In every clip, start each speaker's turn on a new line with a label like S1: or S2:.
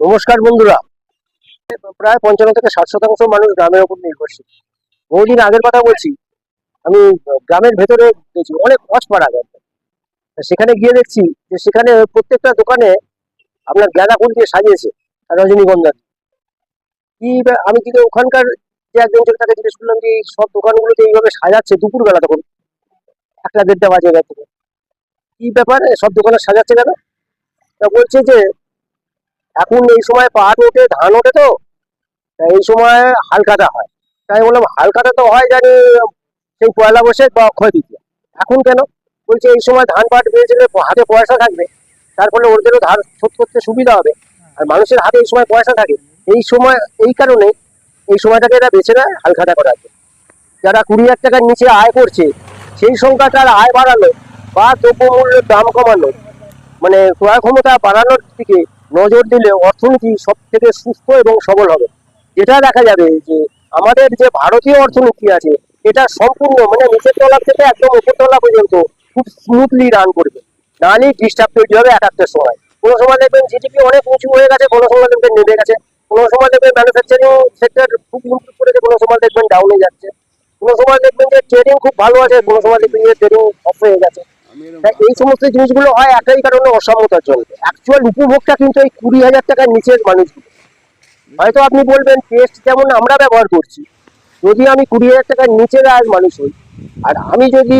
S1: নমস্কার বন্ধুরা। প্রায় পঞ্চান্ন থেকে ষাট শতাংশ মানুষ গ্রামের উপর নির্ভরশীল। বহুদিন আগের কথা বলছি, আমি গ্রামের ভেতরে গেছি অনেক পাড়া গ্রাম তা সেখানে গিয়ে দেখছি যে সেখানে প্রত্যেকটা দোকানে আপনার গাঁদা ফুল দিয়ে সাজিয়েছে রজনীগন্ধা। কি আমি কিন্তু ওখানকার যে একজন তাকে জিজ্ঞেস করলাম যে সব দোকানগুলোতে এইভাবে সাজাচ্ছে দুপুর বেলা তখন? একটা দেড়টা বাজে গেছে। কি ব্যাপারে? সব দোকানে সাজাচ্ছে কেন? তা বলছে যে এখন এই সময় পাট ওঠে ধান ওঠে তো এই সময় হালকাটা হয়। তাই বললাম হালকাটা তো হয় জানি সেই পয়লা বৈশাখ বা অক্ষয় তৃতীয়া। এখন কেন? বলছে এই সময় ধান পাট বেড়েছিল হাতে পয়সা থাকবে, তার ফলে ওদেরও ধার শোধ করতে সুবিধা হবে। আর মানুষের হাতে এই সময় পয়সা থাকে। এই সময়, এই কারণে এই সময়টাকে এরা বেছে নেয় হালখাতা করার জন্য। যারা কুড়ি হাজার টাকার নিচে আয় করছে, সেই সংখ্যাটার আয় বাড়ানো বা দ্রব্যমূল্যের দাম কমানো মানে ক্রয় ক্ষমতা বাড়ানোর দিকে নজর দিলে অর্থনীতি সব থেকে সুস্থ এবং সবল হবে। যেটা দেখা যাবে যে আমাদের যে ভারতীয় অর্থনীতি আছে, এটা সম্পূর্ণ মানে নিচের তলা থেকে একদম উপর তলা পর্যন্ত খুব স্মুথলি রান করবে। নাহলেই ডিস্টার্ব তৈরি হবে এক একটা সময়। কোনো সময় দেখবেন জিডিপি অনেক উঁচু হয়ে গেছে, কোনো সময় দেখবেন নেমে গেছে। কোনো সময় দেখবেন ম্যানুফ্যাকচারিং সেক্টর খুব ইমপ্রুভ করেছে, কোনো সময় দেখবেন ডাউনে যাচ্ছে। কোনো সময় দেখবেন যে ট্রেডিং খুব ভালো আছে, কোনো সময় দেখবেন যে ট্রেডিং অফ হয়ে গেছে। এই সমস্ত জিনিসগুলো হয় একই কারণে অসমতার জন্য। অ্যাকচুয়াল উপভোগটা কিন্তু এই কুড়ি হাজার টাকার নিচের মানুষগুলো। হয়তো আপনি বলবেন টেস্ট যেমন আমরা ব্যবহার করছি, যদি আমি কুড়ি হাজার টাকার নিচের আয়ের মানুষ হই, আর আমি যদি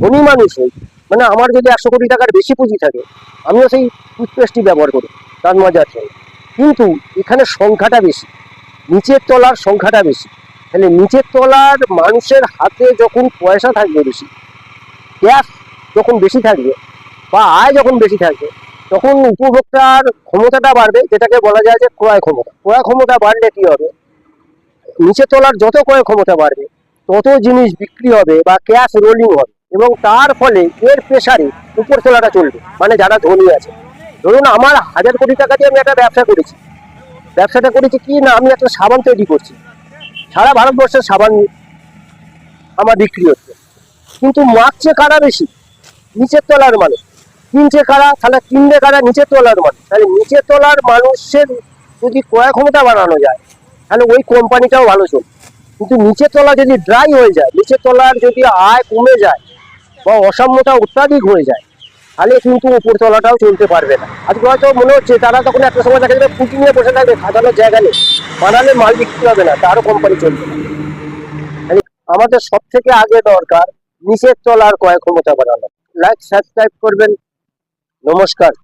S1: ধনী মানুষ হই মানে আমার যদি একশো কোটি টাকার বেশি পুঁজি থাকে, আমিও সেই টুথপেস্টই ব্যবহার করি তার মজার জন্য কিন্তু এখানে সংখ্যাটা বেশি, নিচের তলার সংখ্যাটা বেশি। তাহলে নিচের তলার মানুষের হাতে যখন পয়সা থাকবে বেশি ক্যাশ যখন বেশি থাকবে বা আয় যখন বেশি থাকবে, তখন উপভোক্তার ক্ষমতাটা বাড়বে, যেটাকে বলা যায় যে ক্রয় ক্ষমতা। ক্রয় ক্ষমতা বাড়লে কি হবে? নিচে তোলার যত ক্রয় ক্ষমতা বাড়বে, তত জিনিস বিক্রি হবে বা ক্যাশ রোলিং হবে এবং তার ফলে এর প্রেশারে উপর তোলাটা চলবে। মানে যারা ধনী আছে। ধরুন আমার হাজার কোটি টাকা দিয়ে আমি একটা ব্যবসা করেছি। ব্যবসাটা করেছি কি না? আমি একটা সাবান তৈরি করছি। সারা ভারতবর্ষের সাবান আমার বিক্রি হচ্ছে। কিন্তু মারছে কারা বেশি? নিচের তলার মানুষ। কিনছে কারা তাহলে কিনবে কারা নিচের তলার মানুষ। তাহলে নিচের তলার মানুষের যদি ক্রয় ক্ষমতা বাড়ানো যায়, তাহলে ওই কোম্পানিটাও ভালো চলবে। কিন্তু নিচের তলা যদি ড্রাই হয়ে যায়, নিচের তলার যদি আয় কমে যায় বা অসাম্যতা অত্যাধিক হয়ে যায়, তাহলে কিন্তু উপর তলাটাও চলতে পারবে না। আজকে হয়তো মনে হচ্ছে তারা তখন একটা সময় দেখা যাবে পুঁজি নিয়ে বসে থাকবে, খাটানোর জায়গা নেই। বানালে মাল বিক্রি হবে না তারও কোম্পানি চলবে না। আমাদের সব থেকে আগে দরকার নিচের তলার ক্রয় ক্ষমতা বাড়ানো। লাইক সাবস্ক্রাইব করবেন। নমস্কার।